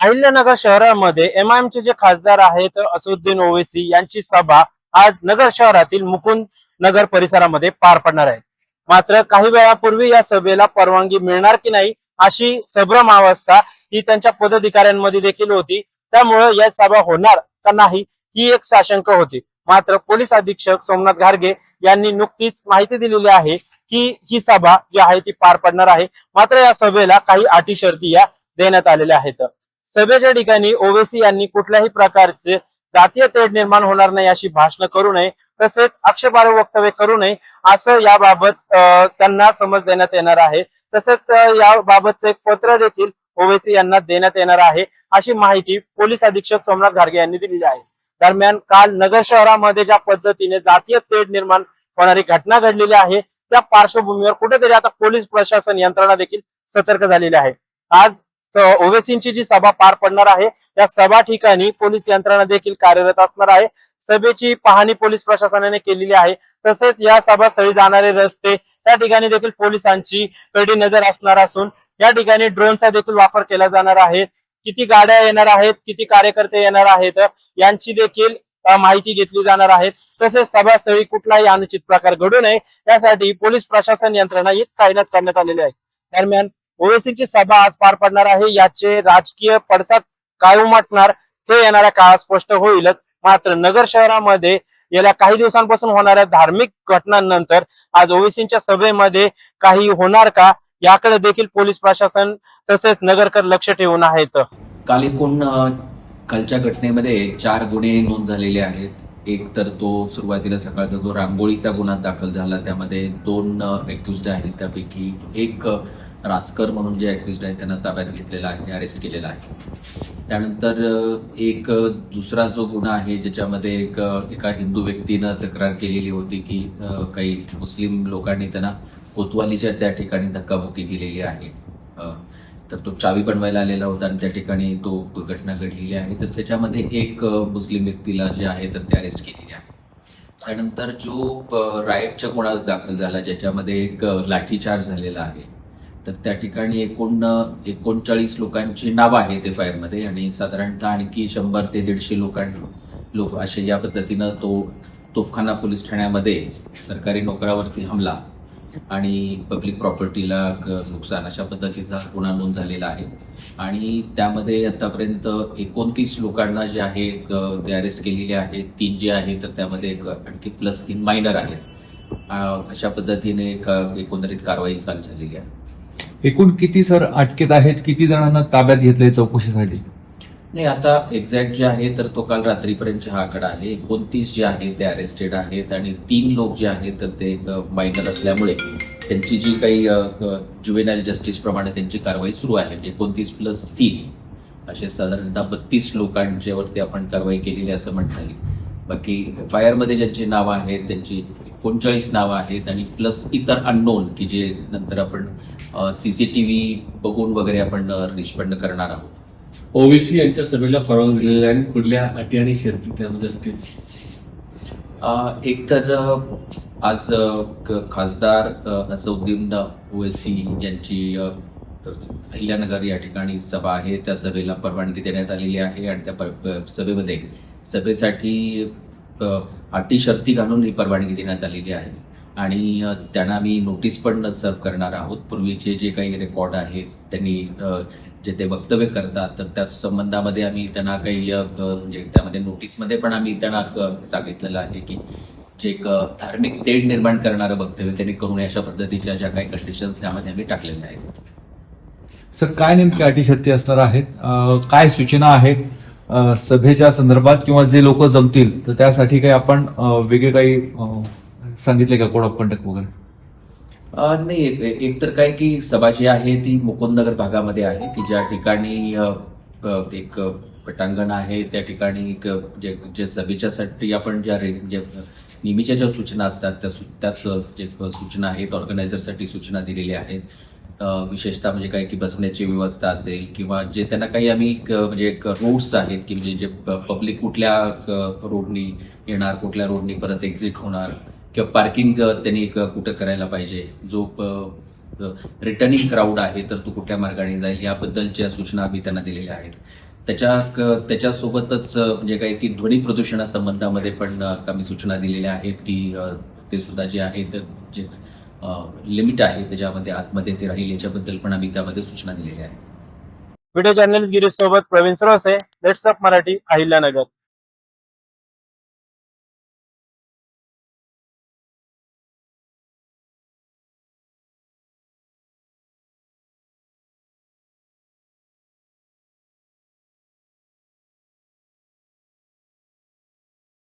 अहिल्यानगर शहरामध्ये एमआयएमचे जे खासदार आहेत असुद्दीन ओवेसी यांची सभा आज नगर शहरातील मुकुंद नगर परिसरामध्ये पार पडणार आहे. मात्र काही वेळापूर्वी या सभेला परवानगी मिळणार की नाही अशी संभ्रम अवस्था ही त्यांच्या पदाधिकाऱ्यांमध्ये देखील होती. त्यामुळे या सभा होणार का नाही ही एक साशंक होती. मात्र पोलीस अधीक्षक सोमनाथ घारगे यांनी नुकतीच माहिती दिलेली आहे की ही सभा जी आहे ती पार पडणार आहे. मात्र या सभेला काही अटी शर्ती या देण्यात आलेल्या आहेत. सभेच्या ठिकाणी ओवेसी यांनी कुठल्याही प्रकारचे जातीय तेढ निर्माण होणार नाही अशी भाषण करू नये तसेच आक्षेपार्ह वक्तव्य करू नये असं याबाबत त्यांना समज देण्यात येणार आहे. तसेच याबाबतचं एक पत्र देखील ओवेसी यांना देण्यात येणार आहे अशी माहिती पोलीस अधीक्षक सोमनाथ घारगे यांनी दिलेली आहे. दरम्यान काल नगर शहरामध्ये ज्या पद्धतीने जातीय तेढ निर्माण होणारी घटना घडलेली आहे त्या पार्श्वभूमीवर कुठेतरी आता पोलीस प्रशासन यंत्रणा देखील सतर्क झालेली आहे. आज ओवेसींची जी सभा पार पडणार आहे त्या सभा ठिकाणी पोलीस यंत्रणा देखील कार्यरत असणार आहे. सभेची पाहणी पोलीस प्रशासनाने केलेली आहे. तसेच या सभास्थळी जाणारे रस्ते त्या ठिकाणी देखील पोलिसांची कडी नजर असणार असून या ठिकाणी ड्रोनचा देखील वापर केला जाणार आहे. किती गाड्या येणार आहेत किती कार्यकर्ते येणार आहेत यांची देखील माहिती घेतली जाणार आहे. तसेच सभास्थळी कुठलाही अनुचित प्रकार घडू नये यासाठी पोलीस प्रशासन यंत्रणा ही तैनात करण्यात आलेली आहे. दरम्यान ओवेसींची सभा आज पार पडणार आहे. याचे राजकीय पडसाद काय उमटणार हे येणाऱ्या काळात स्पष्ट होईलच. मात्र नगर शहरामध्ये गेल्या काही दिवसांपासून होणाऱ्या धार्मिक घटनांनंतर आज ओवेसींच्या सभेमध्ये काही होणार का? याकडे देखील पोलीस प्रशासन तसेच नगरकर लक्ष ठेवून आहेत. काल एकूण कालच्या घटनेमध्ये चार गुन्हे नोंद झालेले आहेत. एक तर तो सुरुवातीला सकाळचा जो रांगोळीचा गुन्हा दाखल झाला त्यामध्ये दोन अक्युज्ड आहेत. त्यापैकी एक रासकर म्हणून जे अक्युज्ड आहे त्यांना ताब्यात घेतलेला आहे अरेस्ट केलेला आहे. त्यानंतर एक दुसरा जो गुन्हा आहे ज्याच्यामध्ये एक एका हिंदू व्यक्तीनं तक्रार केलेली होती की काही मुस्लिम लोकांनी त्यांना कोतवालीच्या त्या ठिकाणी धक्काबुक्की केलेली आहे. तर तो चावी बनवायला आलेला होता आणि त्या ठिकाणी तो घटना घडलेली आहे. तर त्याच्यामध्ये एक मुस्लिम व्यक्तीला जे आहे तर ते अरेस्ट केलेले आहे. त्यानंतर जो अ, रायटच्या गुन्हा दाखल झाला ज्याच्यामध्ये एक लाठीचार्ज झालेला आहे तर त्या ठिकाणी एकूण एकोणचाळीस लोकांची नावं आहेत ते फायरमध्ये आणि साधारणतः आणखी शंभर ते दीडशे लोकां लोक असे या पद्धतीनं तो तोफखाना पोलीस ठाण्यामध्ये सरकारी नोकरावरती हमला आणि पब्लिक प्रॉपर्टीला क- नुकसान अशा पद्धतीचा गुन्हा नोंद झालेला आहे. आणि त्यामध्ये आतापर्यंत एकोणतीस लोकांना जे आहे ते अरेस्ट केलेले आहेत. तीन जे आहे तर त्यामध्ये एक आणखी प्लस तीन मायनर आहेत. अशा पद्धतीने एक एकंदरीत कारवाई काल झालेली आहे. एकूण किती सर अटकेत आहेत? किती जणांना ताब्यात घेतलंय चौकशीसाठी? नाही आता एक्झॅक्ट जे आहे तर तो काल रात्रीपर्यंतचा हा आकडा आहे. एकोणतीस जे आहे ते अरेस्टेड आहेत आणि तीन लोक जे आहेत तर ते मायनर असल्यामुळे त्यांची जी काही ज्युवेनाईल जस्टिस प्रमाणे त्यांची कारवाई सुरू आहे. म्हणजे एकोणतीस प्लस तीन असे साधारणतः बत्तीस लोकांच्यावरती आपण कारवाई केलेली असं म्हणता येईल. बाकी आरमध्ये ज्यांची नावं आहेत त्यांची एकोणचाळीस नावं आहेत आणि प्लस इतर अननोन की जे नंतर आपण सीसीटीव्ही बघून वगैरे आपण निष्पन्न करणार आहोत. ओबीसी यांच्या सभेला परवानगी दिलेली आहे आणि कुठल्या अटी आणि शर्ती त्यामध्ये असतील? एक तर आज खासदार असउद्दीन ओवेसी यांची अहिल्यानगर या ठिकाणी सभा आहे. त्या सभेला परवानगी देण्यात आलेली आहे आणि त्या सभेमध्ये सभेसाठी अटी शर्ती घालून ही परवानगी देण्यात आलेली आहे. आणि त्यांना आम्ही नोटीस पण सर्व करणार आहोत. पूर्वीचे जे काही रेकॉर्ड आहेत त्यांनी जे ते वक्तव्य करतात तर त्या संबंधामध्ये आम्ही त्यांना काही म्हणजे त्यामध्ये नोटीसमध्ये पण आम्ही त्यांना सांगितलेलं आहे की जे एक धार्मिक तेढ निर्माण करणारं वक्तव्य त्यांनी करू नये अशा पद्धतीच्या ज्या काही कंडिशन्स त्यामध्ये आम्ही टाकलेल्या आहेत. सर काय नेमकी अटी शर्ती असणार आहेत? काय सूचना आहेत? सभेच्या संदर्भात किंवा जे लोक जमतील तर त्यासाठी काही आपण वेगळे काही सांगितले का कोड ऑफ कंडक्ट वगैरे नाही एक- तर काय की सभा जी आहे ती मुकुंदनगर भागामध्ये आहे की ज्या ठिकाणी एक पटांगण आहे त्या ठिकाणी एक, जे जे सभेच्यासाठी आपण ज्या रे नेहमीच्या ज्या सूचना असतात त्या सू- त्याच जे सूचना आहेत ऑर्गनायझरसाठी सूचना दिलेल्या आहेत. विशेषतः म्हणजे काय की बसण्याची व्यवस्था असेल किंवा जे त्यांना काही आम्ही म्हणजे एक आहेत की म्हणजे जे पब्लिक कुठल्या रोडनी येणार कुठल्या रोडनी परत एक्झिट होणार किंवा पार्किंग त्यांनी कुठं करायला पाहिजे. जो रिटर्निंग क्राऊड आहे तर तो कुठल्या मार्गाने जाईल याबद्दलच्या सूचना आम्ही त्यांना दिलेल्या आहेत. त्याच्या त्याच्यासोबतच म्हणजे काय की ध्वनी प्रदूषणासंबंधामध्ये पण आम्ही सूचना दिलेल्या आहेत की ते सुद्धा जे आहे तर जे लिमिट आहे त्याच्यामध्ये आतमध्ये ते राहील याच्याबद्दल पण आम्ही त्यामध्ये सूचना दिलेल्या आहेत. व्हिडिओ जर्नलिस्ट गिरीश सोबत प्रवीण सरोसे लेट्स अप मराठी अहिल्यानगर.